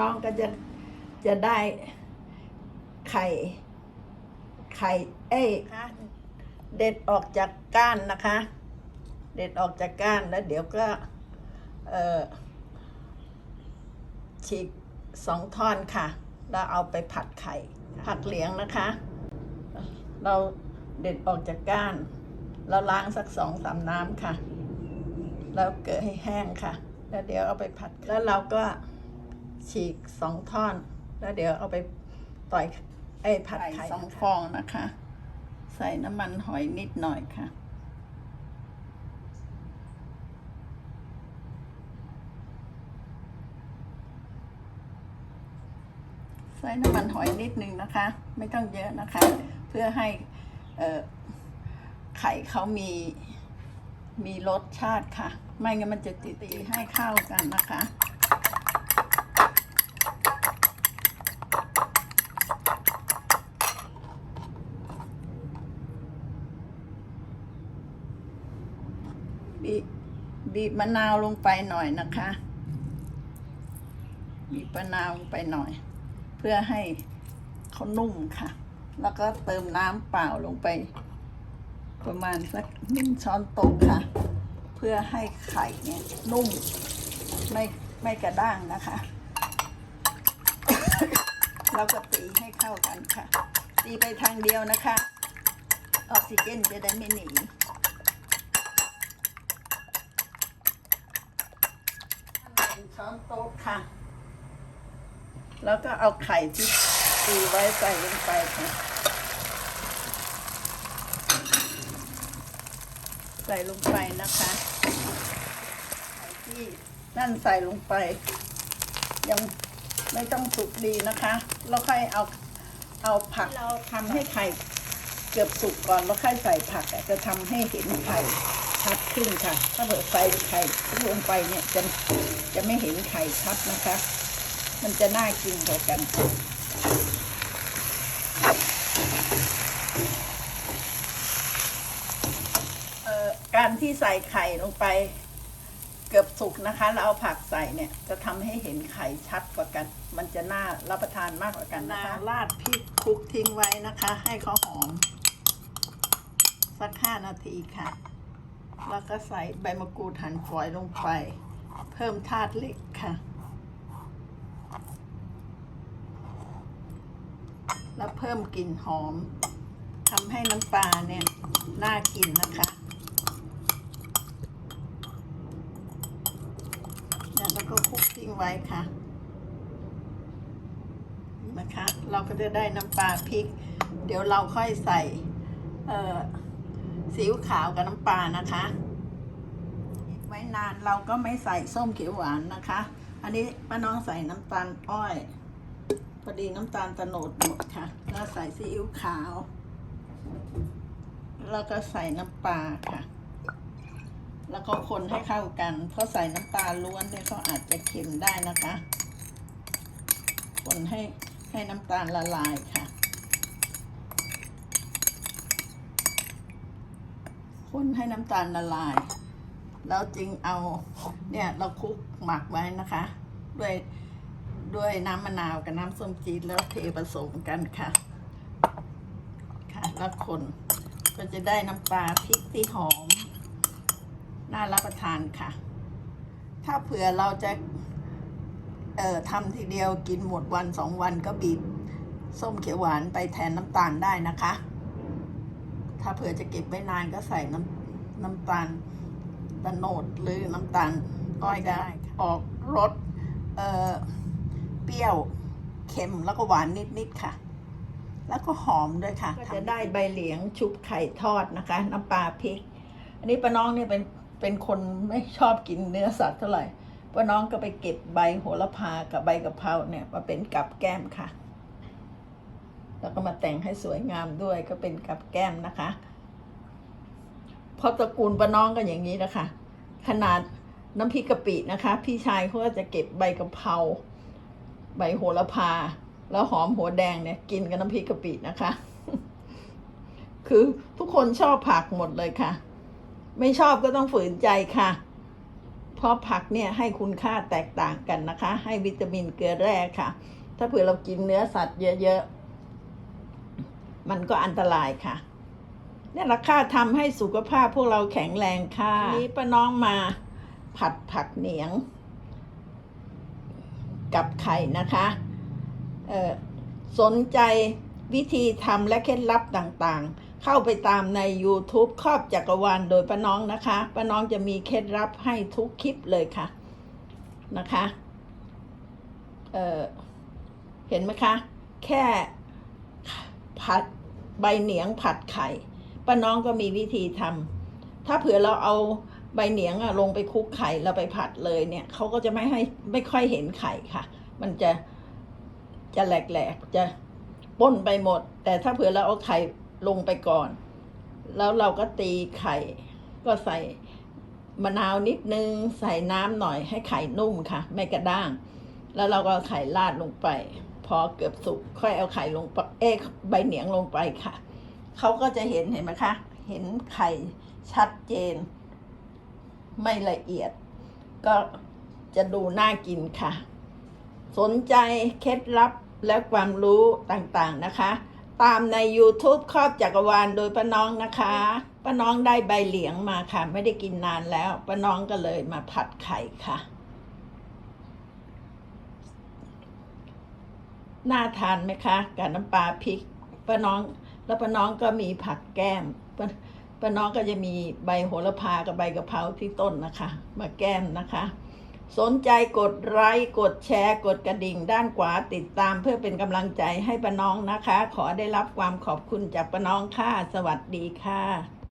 น้องก็จะจะได้ไข่ ไข่เอ้ยเด็ดออกจากก้านนะคะ เด็ดออกจากก้านแล้วเดี๋ยวก็เอ่อฉีกสองท่อนค่ะ แล้วเอาไปผัดไข่ ผักเหลียงนะคะ เราเด็ดออกจากก้านแล้วล้างสักสองสามน้ำค่ะ แล้วเกลือให้แห้งค่ะ แล้วเดี๋ยวเอาไปผัดแล้วเราก็ ฉีกสองท่อน แล้วเดี๋ยวเอาไปต่อยไอ้ยผัดไข่สองฟองนะคะ ใส่น้ำมันหอยนิดหน่อยค่ะ ใส่น้ำมันหอยนิดนึงนะคะ ไม่ต้องเยอะนะคะ เพื่อให้เอ่อไข่เขามีมีรสชาติค่ะ ไม่งั้นมันจะติดตีให้เข้ากันนะคะ บีบบีบมะนาวลงไปหน่อยนะคะ บีบมะนาวลงไปหน่อย เพื่อให้เขานุ่มค่ะ แล้วก็เติมน้ำเปล่าลงไป ประมาณสักหนึ่งช้อนโต๊ะค่ะ เพื่อให้ไข่เนี่ยนุ่มไม่ไม่กระด้างนะคะ แล้วก็ตีให้เข้ากันค่ะ ตีไปทางเดียวนะคะ ออกซิเจนจะได้ไม่หนี หนึ่ง ช้อนโต๊ะค่ะ แล้วก็เอาไข่ที่ตีไว้ใส่ลงไปค่ะ ใส่ลงไปนะคะไข่ที่นั่นใส่ลงไป ยังไม่ต้องสุกดีนะคะ แล้วค่อยเอาเอาผักเราทำให้ไข่เกือบสุกก่อนแล้วค่อยใส่ผักจะทำให้เห็นไข่ชัดขึ้นค่ะ ถ้าเผื่อใส่ไข่ลงไปเนี่ยจะ จะไม่เห็นไข่ชัดนะคะ มันจะน่ากินกว่ากันการที่ใส่ไข่ลงไปเกือบสุกนะคะ แล้วเอาผักใส่เนี่ย จะทำให้เห็นไข่ชัดกว่ากัน มันจะน่ารับประทานมากกว่ากันนะคะราดพริกคลุกทิ้งไว้นะคะ ให้เขาหอม สักห้านาทีค่ะ แล้วก็ใส่ใบมะกรูดหั่นฝอยลงไป เพิ่มธาตุเหล็กค่ะ แล้วเพิ่มกลิ่นหอมทำให้น้ำปลาเนี่ยน่ากินนะคะแล้วก็คลุกทิ้งไว้ค่ะนะคะ เราก็จะได้น้ำปลาพริก เดี๋ยวเราค่อยใส่ซีอิ๊วขาวกับน้ำปลานะคะ ว้นานเราก็ไม่ใส่ส้มเขียวหวานนะคะ อันนี้ป้าน้องใส่น้ำตาลอ้อยพอดีน้ำตาลตะโนดหมดค่ะ แล้วใส่ซีอิ๊วขาว แล้วก็ใส่น้ำปลาค่ะ แล้วก็คนให้เข้ากัน เพราะใส่น้ำปลาล้วนเนี่ยเขาอาจจะเค็มได้นะคะ คนให้ให้น้ำตาลละลายค่ะคนให้น้ำตาลละลาย แล้วจึงเอาเนี่ยเราคลุกหมักไว้นะคะ ด้วยด้วยน้ำมะนาวกับน้ำส้มจีนแล้วเทผสมกันค่ะ ค่ะแล้วคนก็จะได้น้ำปลาพริกที่หอม น่ารับประทานค่ะ ถ้าเผื่อเราจะ เอ่อทำทีเดียวกินหมดวันสองวันก็บีบส้มเขียวหวานไปแทนน้ำตาลได้นะคะ ถ้าเผื่อจะเก็บไว้นานก็ใส่น้ำน้ำตาล ตะโนดหรือน้ำตาลอ้อยได้ออกรสเอ่อเปรี้ยวเค็มแล้วก็หวานนิดๆค่ะ แล้วก็หอมด้วยค่ะก็จะได้ใบเหลียงชุบไข่ทอดนะคะ น้ำปลาพริก อันนี้ป้าน้องเนี่ยเป็นเป็นคนไม่ชอบกินเนื้อสัตว์เท่าไหร่ป้าน้องก็ไปเก็บใบโหระพากับใบกะเพราเนี่ยมาเป็นกับแก้มค่ะ แล้วก็มาแต่งให้สวยงามด้วยก็เป็นกับแก้มนะคะเพ ราะตระกูลป้าน้องก็อย่างนี้นะคะ ขนาดน้ำพริกกะปินะคะ พี่ชายเขาก็จะเก็บใบกะเพราใบโหระพา แล้วหอมหัวแดงเนี่ย กินกับน้ำพริกกะปินะคะ คือทุกคนชอบผักหมดเลยค่ะ ไม่ชอบก็ต้องฝืนใจค่ะ เพราะผักเนี่ยให้คุณค่าแตกต่างกันนะคะ ให้วิตามินเกลือแร่ค่ะ ถ้าเผื่อเรากินเนื้อสัตว์เยอะๆมันก็อันตรายค่ะ นี่แหละค่ะทำให้สุขภาพพวกเราแข็งแรงค่ะวันนี้ป้าน้องมาผัดผักเหนียง กับไข่นะคะเอ่อสนใจวิธีทำและเคล็ดลับต่างๆ เข้าไปตามใน YouTube ครอบจักรวาลโดยป้าน้องนะคะป้าน้องจะมีเคล็ดลับให้ทุกคลิปเลยค่ะนะคะเอ่อเห็นไหมคะ แค่ผัดใบเหนียงผัดไข่ ป้าน้องก็มีวิธีทำถ้าเผื่อเราเอาใบเหนียงอะลงไปคลุกไข่แล้วไปผัดเลยเนี่ยเขาก็จะไม่ให้ไม่ค่อยเห็นไข่ค่ะ มันจะจะแหลกๆจะป้นไปหมด แต่ถ้าเผื่อเราเอาไข่ลงไปก่อน แล้วเราก็ตีไข่ ก็ใส่มะนาวนิดนึง ใส่น้ำหน่อยให้ไข่นุ่มค่ะ ไม่กระด้าง แล้วเราก็าไข่ราดลงไป พอเกือบสุกค่อยเอาไข่ลงไปเอ๊ใบเหนียงลงไปค่ะ เขาก็จะเห็นเห็นไหมคะ เห็นไข่ชัดเจน ไม่ละเอียด ก็จะดูน่ากินค่ะ สนใจเคล็ดลับและความรู้ต่างๆนะคะ ตามใน YouTube ครอบจักรวาลโดยป้าน้องนะคะป้าน้องได้ใบเหลียงมาค่ะ ไม่ได้กินนานแล้วป้าน้องก็เลยมาผัดไข่ค่ะ น่าทานไหมคะ กับน้ำปลาพริกป้าน้อง แล้วป้าน้องก็มีผักแก้มป้าป้าน้องก็จะมีใบโหระพากับใบกะเพราที่ต้นนะคะ มาแก้มนะคะ สนใจกดไลค์กดแชร์กดกระดิ่งด้านขวาติดตามเพื่อเป็นกำลังใจให้ป้าน้องนะคะ ขอได้รับความขอบคุณจากป้าน้องค่ะ สวัสดีค่ะ